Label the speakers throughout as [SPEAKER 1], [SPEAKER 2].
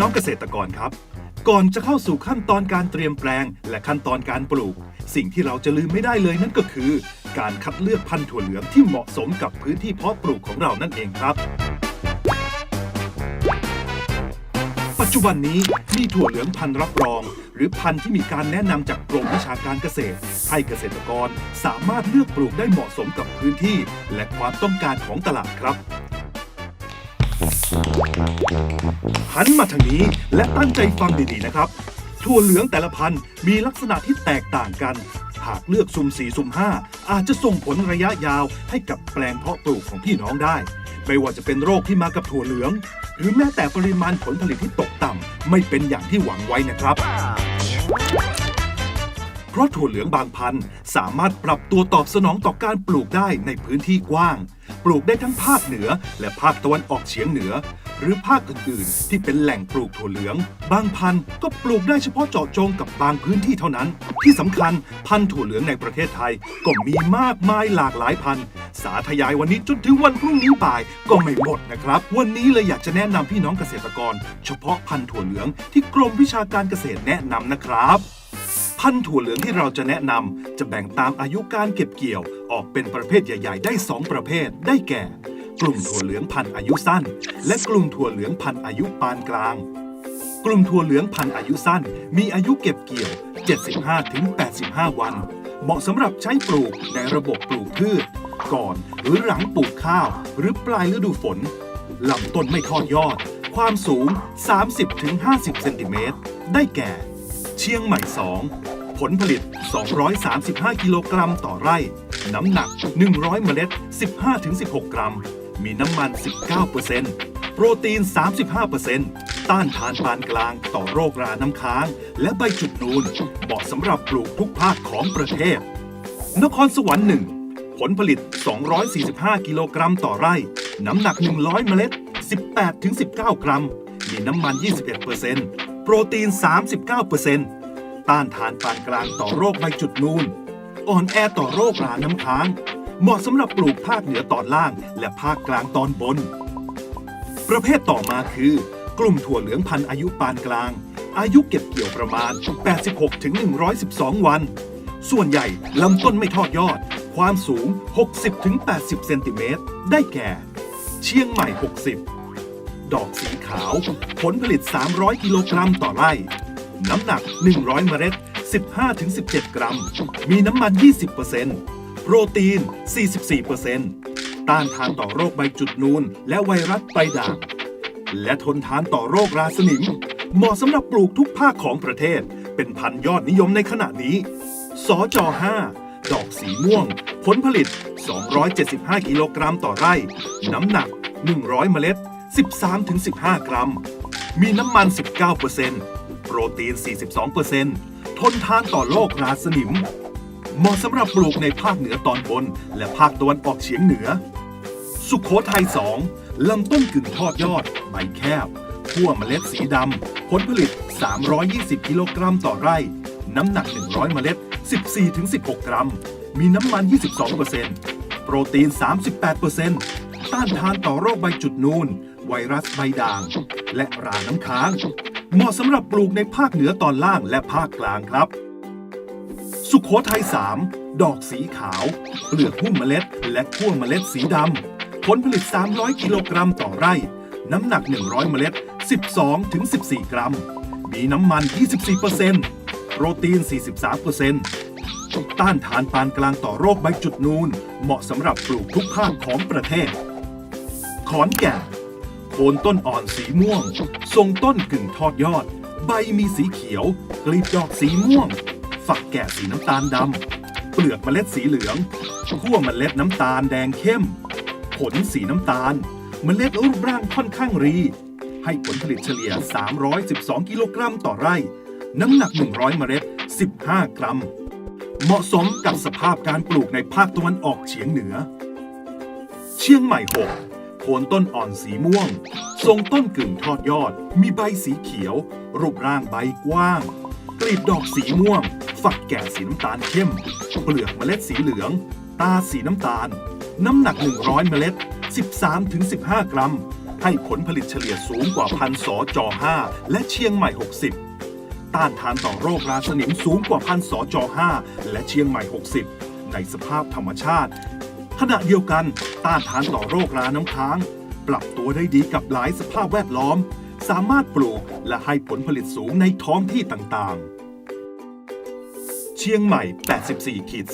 [SPEAKER 1] น้องเกษตรกรครับ ก่อนจะเข้าสู่ขั้นตอนการเตรียมแปลง และขั้นตอนการปลูก สิ่งที่เราจะลืมไม่ได้เลยนั่นก็คือ การคัดเลือกพันธุ์ถั่วเหลืองที่เหมาะสมกับพื้นที่เพาะปลูกของเรานั่นเองครับ ปัจจุบันนี้มีถั่วเหลืองพันธุ์รับรอง หรือพันธุ์ที่มีการแนะนำจากกรมวิชาการเกษตร ให้เกษตรกรสามารถเลือกปลูกได้เหมาะสมกับพื้นที่ และความต้องการของตลาดครับ หันมาทางนี้และตั้งใจฟังดีๆนะครับถั่วเหลืองแต่ละพันธุ์มีลักษณะที่แตกต่างกัน หากเลือกซุ่ม4ซุ่ม5 อาจจะส่งผลระยะยาวให้กับแปลงเพาะปลูกของพี่น้องได้ ไม่ว่าจะเป็นโรคที่มากับถั่วเหลือง หรือแม้แต่ปริมาณผลผลิตที่ตกต่ำไม่เป็นอย่างที่หวังไว้นะครับ เพราะถั่วเหลืองบางพันธุ์สามารถปรับตัวตอบสนองต่อการปลูกได้ในพื้นที่กว้าง ปลูกได้ทั้งภาคเหนือ และภาคตะวันออกเฉียงเหนือ หรือภาคอื่นๆ ที่เป็นแหล่งปลูกถั่วเหลือง บางพันธุ์ก็ปลูกได้เฉพาะเจาะจงกับบางพื้นที่เท่านั้น ที่สำคัญพันธุ์ถั่วเหลืองในประเทศไทย ก็มีมากมายหลากหลายพันธุ์ สาธยายวันนี้จนถึงวันพรุ่งนี้บ่ายก็ไม่หมดนะครับ วันนี้เลยอยากจะแนะนำพี่น้องเกษตรกร เฉพาะพันธุ์ถั่วเหลืองที่กรมวิชาการเกษตรแนะนำนะครับ พันธุ์ถั่วเหลืองที่เราจะแนะนำจะแบ่งตามอายุการเก็บเกี่ยว ออกเป็นประเภทใหญ่ ๆ ได้ 2 ประเภท ได้แก่ กลุ่มถั่วเหลืองพันธุ์อายุสั้น และกลุ่มถั่วเหลืองพันธุ์อายุปานกลาง กลุ่มถั่วเหลืองพันธุ์อายุสั้น มีอายุเก็บเกี่ยว 75-85 วัน เหมาะสำหรับใช้ปลูกในระบบปลูกพืช ก่อนหรือหลังปลูกข้าว หรือปลายฤดูฝนลำต้นไม่ทอดยอด ความสูง 30-50 เซนติเมตร ได้แก่ เชียงใหม่ 2 ผลผลิต 235 กิโลกรัมต่อไร่ น้ำหนัก 100 เมล็ด 15-16 กรัม มีน้ำมัน 19%โปรตีน 35%ต้านทานปานกลางต่อโรคราน้ำค้าง และใบจุดนูน เหมาะสำหรับปลูกทุกภาคของประเทศ นครสวรรค์ 1 ผลผลิต 245 กิโลกรัมต่อไร่ น้ำหนัก 100 เมล็ด 18-19 กรัม มีน้ำมัน 21%โปรตีน 39% ต้านทานปานกลางต่อโรคใบจุดนูน อ่อนแอต่อโรคราน้ำค้าง เหมาะสำหรับปลูกภาคเหนือตอนล่างและภาคกลางตอนบน ประเภทต่อมาคือ กลุ่มถั่วเหลืองพันอายุปานกลาง อายุเก็บเกี่ยวประมาณ 86-112 วัน ส่วนใหญ่ลำต้นไม่ทอดยอด ความสูง 60-80 เซนติเมตร ได้แก่ เชียงใหม่ 60ดอกสีขาว ผลผลิต 300 กิโลกรัมต่อไร่ น้ำหนัก 100 เมล็ด 15-17 กรัม มีน้ำมัน 20%โปรตีน 44%ต้านทานต่อโรคใบจุดนูน และไวรัสใบด่าง และทนทานต่อโรคราสนิม เหมาะสำหรับปลูกทุกภาคของประเทศ เป็นพันธุ์ยอดนิยมในขณะนี้ สจ 5 ดอกสีม่วง ผลผลิต 275 กิโลกรัมต่อไร่ น้ำหนัก 100 เมล็ด 13-15 กรัม มีน้ำมัน 19% รตีน 42%ทนทานต่อโรคราสนิม เหมาะสำหรับปลูกในภาคเหนือตอนบน และภาคตะวันออกเฉียงเหนือ สุขโขทัย 2 ลำต้นกึ่งทอดยอด ใบแคบขั้วเมล็ดสีดำ ผลผลิต 320 กิโลกรัมต่อไร่ น้ำหนัก 100 เมล็ด 14-16 กรัม มีน้ำมัน 22%โปรตีน 38%ต้านทานต่อโรคใบจุดนูน ไวรัสใบด่าง และราน้ำค้าง เหมาะสำหรับปลูกในภาคเหนือตอนล่างและภาคกลางครับ สุขโขทัย 3 ดอกสีขาว เปลือกหุ้มเมล็ด และขั้วเมล็ดสีดำผลผลิต 300 กิโลกรัมต่อไร่ น้ำหนัก 100 เมล็ด 12-14 กรัม มีน้ำมัน 24%โปรตีน 43%ต้านทานปานกลางต่อโรคใบจุดนูน เหมาะสำหรับปลูกทุกภาคของประเทศ ขอนแก่น คนต้นอ่อนสีม่วง ทรงต้นกึ่งทอดยอด ใบมีสีเขียว กลีบดอกสีม่วง ฝักแก่สีน้ำตาลดำ เปลือกเมล็ดสีเหลืองขั้วเมล็ดน้ำตาลแดงเข้ม ผลสีน้ำตาล เมล็ดรูปร่างค่อนข้างรี ให้ผลผลิตเฉลี่ย 312 กิโลกรัมต่อไร่ น้ำหนัก 100 เมล็ด 15 กรัม เหมาะสมกับสภาพการปลูกในภาคตะวันออกเฉียงเหนือ เชียงใหม่ 6 คนต้นอ่อนสีม่วง ทรงต้นกึ่งทอดยอด มีใบสีเขียว รูปร่างใบกว้าง กลีบดอกสีม่วง ฝักแก่สีน้ำตาลเข้ม เปลือกเมล็ดสีเหลือง ตาสีน้ำตาล น้ำหนัก 100 เมล็ด 13-15 กรัม ให้ผลผลิตเฉลี่ยสูงกว่าพันสอจอ5และเชียงใหม่ 60 ต้านทานต่อโรคราสนิมสูงกว่าพันสอจอ5และเชียงใหม่ 60 ในสภาพธรรมชาติ ขณะเดียวกันต้านทานต่อโรคราน้ำค้าง ปรับตัวได้ดีกับหลายสภาพแวดล้อม สามารถปลูกและให้ผลผลิตสูงในท้องที่ต่างๆ เชียงใหม่ 84ขีด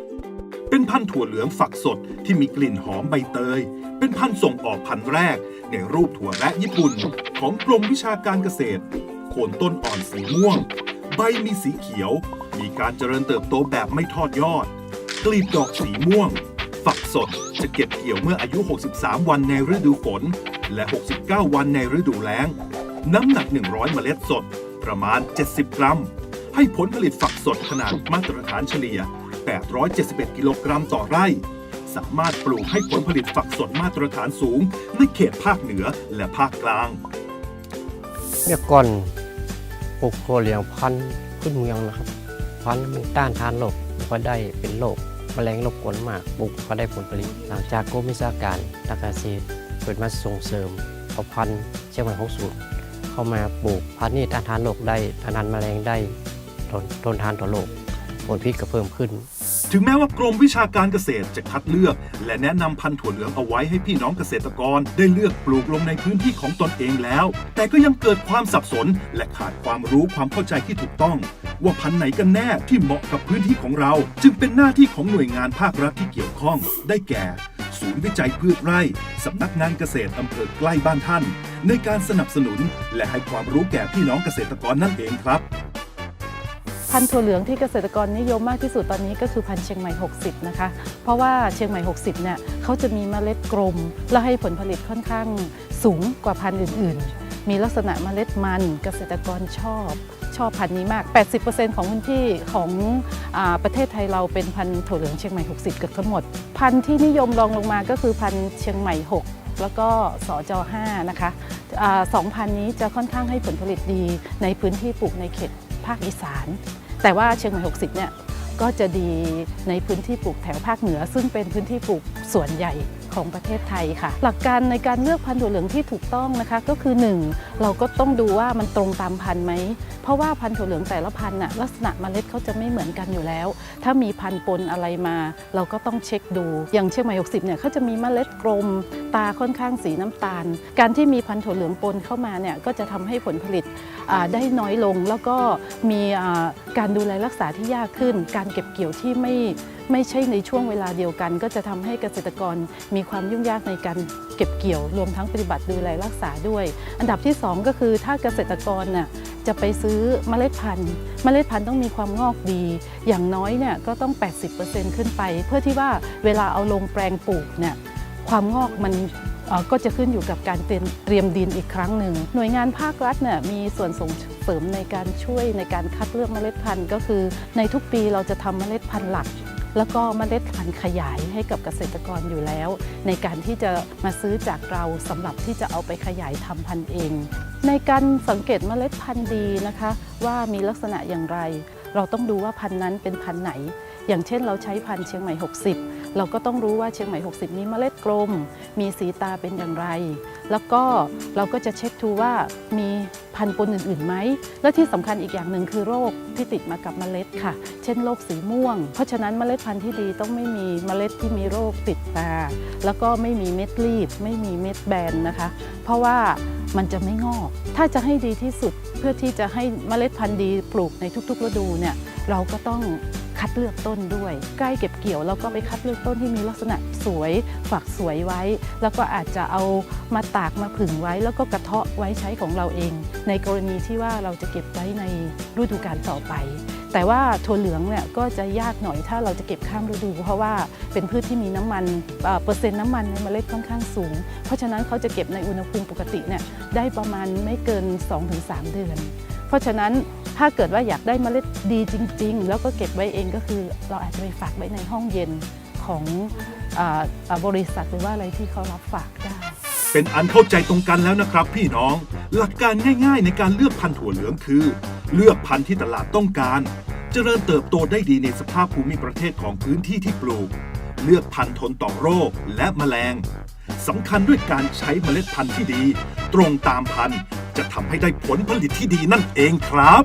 [SPEAKER 1] 2เป็นพันธุ์ถั่วเหลืองฝักสดที่มีกลิ่นหอมใบเตย เป็นพันธุ์ส่งออกพันธุ์แรก ในรูปถั่วแระญี่ปุ่น ของกรมวิชาการเกษตร โคนต้นอ่อนสีม่วง ใบมีสีเขียว มีการเจริญเติบโตแบบไม่ทอดยอด กลีบดอกสีม่วง ฝักสดจะเก็บเกี่ยวเมื่ออายุ 63 วันในฤดูฝน และ 69 วันในฤดูแล้ง น้ำหนัก 100 เมล็ดสด ประมาณ 70 กรัม ให้ผลผลิตฝักสดขนาดมาตรฐานเฉลี่ย 871 กิโลกรัมต่อไร่ สามารถปลูกให้ผลผลิตฝักสดมาตรฐานสูง ในเขตภาคเหนือและภาคกลาง
[SPEAKER 2] เมื่อก่อนปลูกโคเลียงพันธุ์ขึ้นเมืองนะครับ พันธุ์มันต้านทานโรคก็ได้เป็นโรค แมลงรบกวนมากปลูกก็ได้ผลผลิต หลังจากกรมวิชาการทางเกษตรเปิดมาส่งเสริมเอาพันธุ์เชียงใหม่หกสูตรเข้ามาปลูกพันธุ์นี้ต้านทานโรคได้ต้านทานแมลงได้ทนทนทานต่อโรคผลผลิตก็เพิ่มขึ้น
[SPEAKER 1] ถึงแม้ว่ากรมวิชาการเกษตรจะคัดเลือก และแนะนำพันธุ์ถั่วเหลืองเอาไว้ให้พี่น้องเกษตรกรได้เลือกปลูกลงในพื้นที่ของตนเองแล้ว แต่ก็ยังเกิดความสับสน และขาดความรู้ความเข้าใจที่ถูกต้อง ว่าพันธุ์ไหนกันแน่ที่เหมาะกับพื้นที่ของเรา จึงเป็นหน้าที่ของหน่วยงานภาครัฐที่เกี่ยวข้อง ได้แก่ ศูนย์วิจัยพืชไร่สำนักงานเกษตรอำเภอใกล้บ้านท่าน ในการสนับสนุน และให้ความรู้แก่พี่น้องเกษตรกรนั่นเองครับ
[SPEAKER 3] พันธุ์ถั่วเหลืองที่เกษตรกรนิยมมากที่สุดตอนนี้ก็คือพันธุ์เชียงใหม่ 60 นะคะ เพราะว่าเชียงใหม่ 60 เนี่ยเขาจะมีเมล็ดกลม และให้ผลผลิตค่อนข้างสูงกว่าพันธุ์อื่น ๆ มีลักษณะเมล็ดมันเกษตรกรชอบ อบพันธุ์นี้มาก 80%ของพื้นที่ของอประเทศไทยเราเป็นพันธุ์ถั่วเหลืองเชียงใหม่ 60 เกือบทั้งหมด พันธุ์ที่นิยมรองลงมาก็คือพันธุ์เชียงใหม่ 6 แล้วก็สอจ5นะคะสองพันธุ์นี้จะค่อนข้างให้ผลผลิตดีในพื้นที่ปลูกในเขตภาคอีสาน แต่ว่าเชียงใหม่ 60 เนี่ยก็จะดีในพื้นที่ปลูกแถวภาคเหนือ ซึ่งเป็นพื้นที่ปลูกส่วนใหญ่ ของประเทศไทยค่ะ หลักการในการเลือกพันธุ์ถั่วเหลืองที่ถูกต้องนะคะ ก็คือ 1 เราก็ต้องดูว่ามันตรงตามพันธุ์ไหมเพราะว่าพันธุ์ถั่วเหลืองแต่ละพันธุ์น่ะลักษณะเมล็ดเขาจะไม่เหมือนกันอยู่แล้ว ถ้ามีพันธุ์ปนอะไรมา เราก็ต้องเช็คดู อย่างเชียงใหม่60เนี่ยเขาจะมีเมล็ดกลม ตาค่อนข้างสีน้ำตาล การที่มีพันธุ์ถั่วเหลืองปนเข้ามาเนี่ยก็จะทำให้ผลผลิตได้น้อยลง แล้วก็มีการดูแลรักษาที่ยากขึ้น การเก็บเกี่ยวที่ไม่ ไม่ใช่ในช่วงเวลาเดียวกัน ก็จะทำให้เกษตรกรมีความยุ่งยากในการเก็บเกี่ยว รวมทั้งปฏิบัติดูแลรักษาด้วย อันดับที่ 2 ก็คือถ้าเกษตรกรน่ะจะไปซื้อเมล็ดพันธุ์เมล็ดพันธุ์ต้องมีความงอกดี อย่างน้อยเนี่ยก็ต้อง 80%ขึ้นไป เพื่อที่ว่าเวลาเอาลงแปลงปลูกเนี่ยความงอกมันก็จะขึ้นอยู่กับการเตรียมเตรียมดินอีกครั้งหนึ่ง หน่วยงานภาครัฐเนี่ยมีส่วนส่งเสริมในการช่วยในการคัดเลือกเมล็ดพันธุ์ ก็คือในทุกปีเราจะทำเมล็ดพันธุ์หลัก แล้วก็เมล็ดพันธุ์ขยายให้กับเกษตรกรอยู่แล้ว ในการที่จะมาซื้อจากเราสำหรับที่จะเอาไปขยายทำพันธุ์เอง ในการสังเกตเมล็ดพันธุ์ดีนะคะ ว่ามีลักษณะอย่างไร เราต้องดูว่าพันธุ์นั้นเป็นพันธุ์ไหน อย่างเช่นเราใช้พันธุ์เชียงใหม่ 60 เราก็ต้องรู้ว่าเชียงใหม่ 60นี้เมล็ดกลม มีสีตาเป็นอย่างไร แล้วก็เราก็จะเช็คดูว่ามีพันธุ์ปนอื่นๆไหม และที่สำคัญอีกอย่างหนึ่งคือโรคที่ติดมากับเมล็ดค่ะ เช่นโรคสีม่วง เพราะฉะนั้นเมล็ดพันธุ์ที่ดีต้องไม่มีเมล็ดที่มีโรคติดตา แล้วก็ไม่มีเม็ดรีบ ไม่มีเม็ดแบนนะคะ เพราะว่ามันจะไม่งอก ถ้าจะให้ดีที่สุดเพื่อที่จะให้เมล็ดพันธุ์ดีปลูกในทุกๆฤดูเนี่ยเราก็ต้อง คัดเลือกต้นด้วย ใกล้เก็บเกี่ยวเราก็ไปคัดเลือกต้นที่มีลักษณะสวยฝักสวยไว้ แล้วก็อาจจะเอามาตากมาผึ่งไว้ แล้วก็กระเทาะไว้ใช้ของเราเอง ในกรณีที่ว่าเราจะเก็บไว้ในฤดูกาลต่อไปแต่ว่าถั่วเหลืองเนี่ยก็จะยากหน่อยถ้าเราจะเก็บข้ามฤดู เพราะว่าเป็นพืชที่มีน้ำมันเอ่อเปอร์เซ็นต์น้ำมันในเมล็ดค่อนข้างสูง เพราะฉะนั้นเขาจะเก็บในอุณหภูมิปกติเนี่ยได้ประมาณไม่เกิน 2-3 เดือน เพราะฉะนั้น ถ้าเกิดว่าอยากได้เมล็ดดีจริง ๆ แล้วก็เก็บไว้เองก็คือ เราอาจจะไปฝากไว้ในห้องเย็นของอบริษัทหรือว่าอะไรที่เขารับฝากได้
[SPEAKER 1] เป็นอันเข้าใจตรงกันแล้วนะครับ พี่น้อง หลักการง่าย ๆ ในการเลือกพันธุ์ถั่วเหลืองคือ เลือกพันธุ์ที่ตลาดต้องการเจริญเติบโตได้ดีในสภาพภูมิประเทศของพื้นที่ที่ปลูก เลือกพันธุ์ทนต่อโรคและแมลงสำคัญด้วยการใช้เมล็ดพันธุ์ที่ดี ตรงตามพันธุ์ จะทำให้ได้ผลผลิตที่ดีนั่นเองครับ